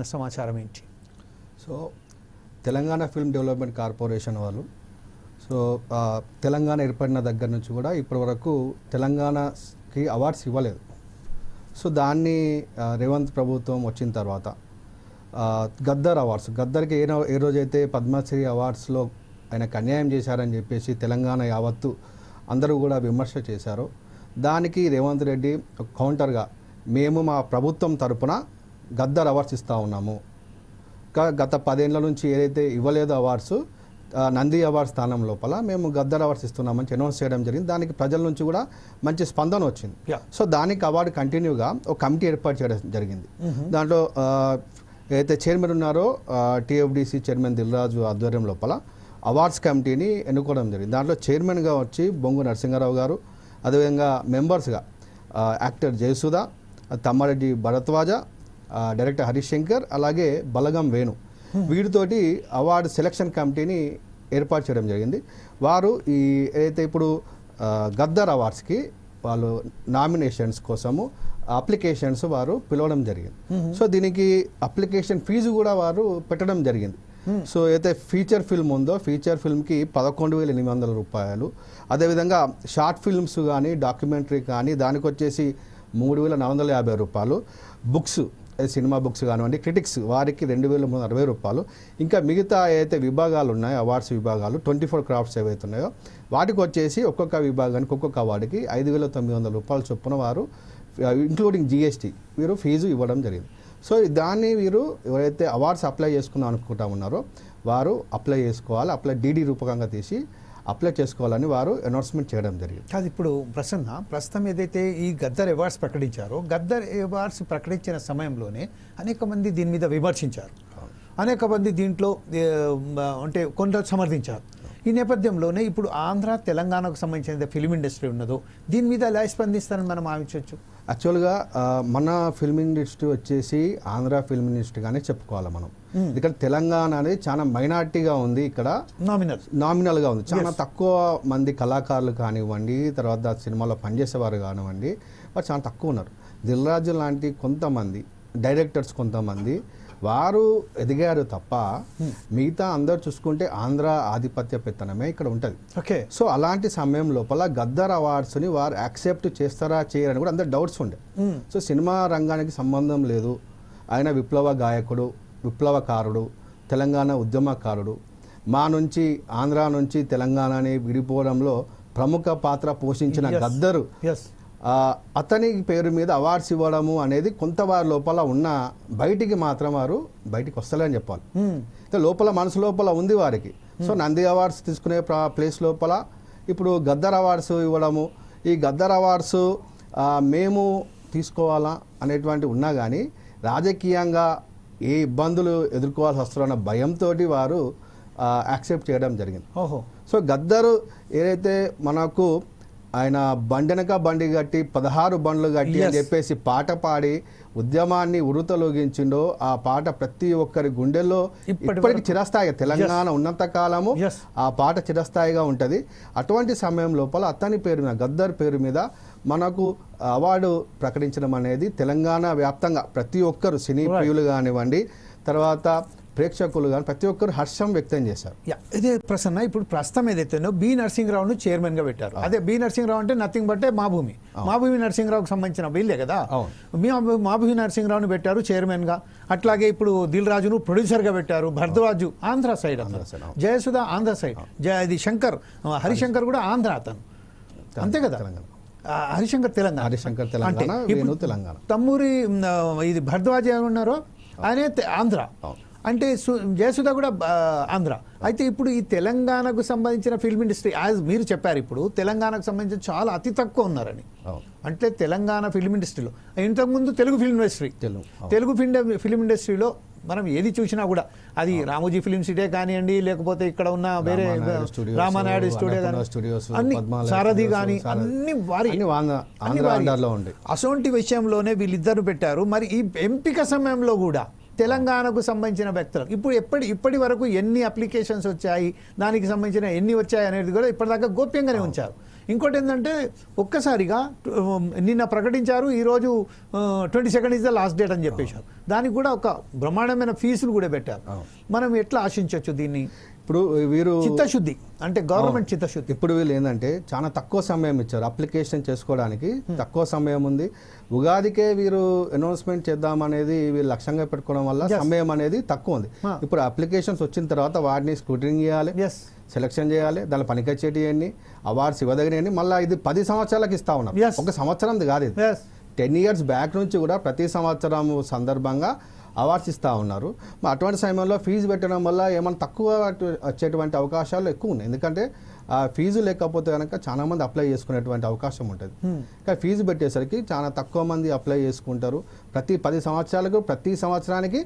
ఉన్న సమాచారం ఏంటి? So Telangana film development corporation వాళ్ళు సో తెలంగాణ ఏర్పడిన దగ్గర నుంచి కూడా ఇప్పటి వరకు తెలంగాణకి అవార్డ్స్ ఇవ్వలేదు. సో దాన్ని రేవంత్ ప్రభుత్వం వచ్చిన తర్వాత గద్దర్ అవార్డ్స్ గద్దర్కి ఏ ఏ రోజైతే పద్మశ్రీ అవార్డ్స్లో ఆయనకు అన్యాయం చేశారని చెప్పేసి తెలంగాణ యావత్తు అందరూ కూడా విమర్శ చేశారు. దానికి రేవంత్ రెడ్డి కౌంటర్గా మేము మా ప్రభుత్వం తరపున గద్దర్ అవార్డ్స్ ఇస్తూ ఉన్నాము. గత పదేళ్ళ నుంచి ఏదైతే ఇవ్వలేదో అవార్డ్స్ నంది అవార్డ్స్ స్థానం లోపల మేము గద్దర్ అవార్డ్స్ ఇస్తున్నామని అనౌన్స్ చేయడం జరిగింది. దానికి ప్రజల నుంచి కూడా మంచి స్పందన వచ్చింది. సో దానికి అవార్డు కంటిన్యూగా ఒక కమిటీ ఏర్పాటు చేయడం జరిగింది. దాంట్లో ఏదైతే చైర్మన్ ఉన్నారో టీఎఫ్డిసి చైర్మన్ దిల్రాజు ఆధ్వర్యం లోపల అవార్డ్స్ కమిటీని ఎన్నుకోవడం జరిగింది. దాంట్లో చైర్మన్గా వచ్చి బొంగు నరసింహారావు గారు అదేవిధంగా మెంబర్స్గా యాక్టర్ జయసుధ తమ్మారెడ్డి భరద్వాజ డైరెక్టర్ హరీష్ శంకర్ అలాగే బలగం వేణు. వీటితోటి అవార్డు సెలక్షన్ కమిటీని ఏర్పాటు చేయడం జరిగింది. వారు ఈ ఏదైతే ఇప్పుడు గద్దర్ అవార్డ్స్కి వాళ్ళు నామినేషన్స్ కోసము అప్లికేషన్స్ వారు పిలవడం జరిగింది. సో దీనికి అప్లికేషన్ ఫీజు కూడా వారు పెట్టడం జరిగింది. సో అయితే ఫీచర్ ఫిల్మ్ ఉందో ఫీచర్ ఫిల్మ్కి పదకొండు వేల ఎనిమిది వందల రూపాయలు. అదేవిధంగా షార్ట్ ఫిల్మ్స్ కానీ డాక్యుమెంటరీ కానీ దానికి వచ్చేసి మూడు వేల నాలుగు వందల యాభై రూపాయలు. బుక్స్ సినిమా బుక్స్ కానివ్వండి క్రిటిక్స్ వారికి రెండు వేల మూడు అరవై రూపాయలు. ఇంకా మిగతా ఏదైతే విభాగాలు ఉన్నాయో అవార్డ్స్ విభాగాలు ట్వంటీ ఫోర్ క్రాఫ్ట్స్ ఏవైతే ఉన్నాయో వాటికి వచ్చేసి ఒక్కొక్క విభాగానికి ఒక్కొక్క అవార్డుకి ఐదు వేల తొమ్మిది వందల రూపాయలు చొప్పున వారు ఇంక్లూడింగ్ జిఎస్టీ వీరు ఫీజు ఇవ్వడం జరిగింది. సో దాన్ని వీరు ఎవరైతే అవార్డ్స్ అప్లై చేసుకుందాం అనుకుంటా ఉన్నారో వారు అప్లై చేసుకోవాలి. అప్లై డీడీ రూపకంగా తీసి అప్లై చేసుకోవాలని వారు అనౌన్స్మెంట్ చేయడం జరిగింది. కాదు ఇప్పుడు ప్రసన్న ప్రస్తుతం ఏదైతే ఈ గద్దర్ అవార్డ్స్ ప్రకటించారో గద్దర్ అవార్డ్స్ ప్రకటించిన సమయంలోనే అనేక మంది దీని మీద విమర్శించారు. అనేక మంది దీంట్లో అంటే కొందరు సమర్థించారు. ఈ నేపథ్యంలోనే ఇప్పుడు ఆంధ్ర తెలంగాణకు సంబంధించిన ఫిలిం ఇండస్ట్రీ ఉన్నదో దీని మీద ఎలా స్పందిస్తారని మనం ఆలోచించవచ్చు? యాక్చువల్గా మన ఫిల్మ్ ఇండస్ట్రీ వచ్చేసి ఆంధ్ర ఫిల్మ్ ఇండస్ట్రీగానే చెప్పుకోవాలి మనం. ఎందుకంటే తెలంగాణ అనేది చాలా మైనార్టీగా ఉంది ఇక్కడ. నామినల్. నామినల్గా ఉంది. చాలా తక్కువ మంది కళాకారులు కానివ్వండి తర్వాత సినిమాలో పనిచేసేవారు కానివ్వండి వారు చాలా తక్కువ ఉన్నారు. దిల్రాజు లాంటి కొంతమంది డైరెక్టర్స్ కొంతమంది వారు ఎదిగారు తప్ప మిగతా అందరు చూసుకుంటే ఆంధ్ర ఆధిపత్య పెత్తనమే ఇక్కడ ఉంటుంది. ఓకే. సో అలాంటి సమయం లోపల గద్దర్ అవార్డ్స్ని వారు యాక్సెప్ట్ చేస్తారా చేయరని కూడా అందరు డౌట్స్ ఉండే. సో సినిమా రంగానికి సంబంధం లేదు. ఆయన విప్లవ గాయకుడు విప్లవకారుడు తెలంగాణ ఉద్యమకారుడు. మా నుంచి ఆంధ్ర నుంచి తెలంగాణని విడిపోవడంలో ప్రముఖ పాత్ర పోషించిన. గద్దరు అతని పేరు మీద అవార్డ్స్ ఇవ్వడము అనేది కొంత వారి లోపల ఉన్న బయటికి మాత్రం వారు బయటికి వస్తలేని చెప్పాలి. అయితే లోపల మనసు లోపల ఉంది వారికి. సో నంది అవార్డ్స్ తీసుకునే ప్లేస్ లోపల ఇప్పుడు గద్దర్ అవార్డ్స్ ఇవ్వడము ఈ గద్దర్ అవార్డ్స్ మేము తీసుకోవాలా అనేటువంటి ఉన్నా కానీ రాజకీయంగా ఏ ఇబ్బందులు ఎదుర్కోవాల్సి వస్తారన్న భయంతో వారు యాక్సెప్ట్ చేయడం జరిగింది. ఓహో. సో గద్దరు ఏదైతే మనకు ఆయన బండెనక బండి కట్టి పదహారు బండ్లు కట్టి అని. చెప్పేసి పాట పాడి ఉద్యమాన్ని ఉరుతలోగించిండో ఆ పాట ప్రతి ఒక్కరి గుండెల్లో ఇప్పటి ఇప్పటికి చిరస్థాయిగా తెలంగాణ ఉన్నంత కాలము. ఆ పాట చిరస్థాయిగా ఉంటుంది అటువంటి సమయం లోపల అతని పేరు మీద గద్దర్ పేరు మీద మనకు అవార్డు ప్రకటించడం అనేది తెలంగాణ వ్యాప్తంగా ప్రతి ఒక్కరు సినీ. ప్రియులు కానివ్వండి తర్వాత ప్రేక్షకులు కానీ ప్రతి ఒక్కరు హర్షం వ్యక్తం చేశారు. యా ఇదే ప్రసన్న ఇప్పుడు ప్రస్తుతం ఏదైతేనో బి నరసింహరావును చైర్మన్గా పెట్టారు. అదే బి నరసింహరావు అంటే నథింగ్ బట్టే మా భూమి మా భూమి నరసింహరావుకి సంబంధించిన వీళ్ళే కదా. మీ భూమి నరసింహరావుని పెట్టారు చైర్మన్గా. అట్లాగే ఇప్పుడు దిల్ రాజును ప్రొడ్యూసర్గా పెట్టారు భరద్వాజు ఆంధ్ర సైడ్ అతను. ఆంధ్ర సైడ్, అవును. జయసుధ ఆంధ్ర సైడ్ జయ ఇది శంకర్ హరిశంకర్ కూడా ఆంధ్ర అతను. అంతే కదా? హరిశంకర్ తెలంగాణ. హరిశంకర్ తెలంగాణ, తెలంగాణ. తమ్మూరి ఇది భరద్వాజ్ ఉన్నారో? ఆయనే ఆంధ్ర. అంటే జయసుధ కూడా ఆంధ్ర అయితే ఇప్పుడు ఈ తెలంగాణకు సంబంధించిన ఫిల్మ్ ఇండస్ట్రీ యాజ్ మీరు చెప్పారు ఇప్పుడు తెలంగాణకు సంబంధించి చాలా అతి తక్కువ ఉన్నారని. అంటే తెలంగాణ ఫిల్మ్ ఇండస్ట్రీలో ఇంతకుముందు Telugu film industry Telugu. Telugu film film ఇండస్ట్రీలో మనం ఏది చూసినా కూడా అది రామోజీ ఫిల్మ్ సిటీ కానివ్వండి లేకపోతే ఇక్కడ ఉన్న వేరే రామానాయుడు స్టూడియో స్టూడియోస్, అన్ని సారథి కానీ. అన్ని వారి. అసొంటి విషయంలోనే వీళ్ళిద్దరు పెట్టారు మరి ఈ ఎంపిక సమయంలో కూడా తెలంగాణకు సంబంధించిన వ్యక్తులకు. ఇప్పుడు ఎప్పటి ఇప్పటి వరకు ఎన్ని అప్లికేషన్స్ వచ్చాయి దానికి సంబంధించిన ఎన్ని వచ్చాయి అనేది కూడా ఇప్పటిదాకా గోప్యంగానే ఉంచారు. ఇంకోటి ఏంటంటే ఒక్కసారిగా నిన్న ప్రకటించారు ఈరోజు twenty second is the last date అని చెప్పేశారు. దానికి కూడా ఒక బ్రహ్మాండమైన ఫీజులు కూడా పెట్టారు. మనం ఎట్లా ఆశించవచ్చు దీన్ని? ఇప్పుడు వీరు చిత్తశుద్ధి అంటే గవర్నమెంట్ చిత్తశుద్ధి. ఇప్పుడు వీళ్ళు ఏంటంటే చాలా తక్కువ సమయం ఇచ్చారు అప్లికేషన్ చేసుకోవడానికి. తక్కువ సమయం ఉంది. ఉగాదికే వీరు అనౌన్స్మెంట్ చేద్దామనేది వీళ్ళు లక్ష్యంగా పెట్టుకోవడం వల్ల సమయం అనేది తక్కువ ఉంది. ఇప్పుడు అప్లికేషన్స్ వచ్చిన తర్వాత వాటిని స్క్రూటింగ్ చేయాలి. సెలెక్షన్ చేయాలి. దాని పనికొచ్చేటివన్నీ అవార్డ్స్ ఇవ్వదగినవి మళ్ళీ ఇది పది సంవత్సరాలకు ఇస్తా ఉన్నాం. ఒక సంవత్సరంది కాదు ఇది. టెన్ ఇయర్స్ బ్యాక్ నుంచి కూడా ప్రతి సంవత్సరం సందర్భంగా అవార్డ్స్ ఇస్తూ ఉన్నారు. అటువంటి సమయంలో ఫీజు పెట్టడం వల్ల ఏమైనా తక్కువ వచ్చేటువంటి అవకాశాలు ఎక్కువ ఉన్నాయి. ఎందుకంటే ఆ ఫీజు లేకపోతే కనుక చాలా మంది అప్లై చేసుకునేటువంటి అవకాశం ఉంటుంది. కానీ ఫీజు పెట్టేసరికి చాలా తక్కువ మంది అప్లై చేసుకుంటారు. ప్రతి పది సంవత్సరాలకు ప్రతి సంవత్సరానికి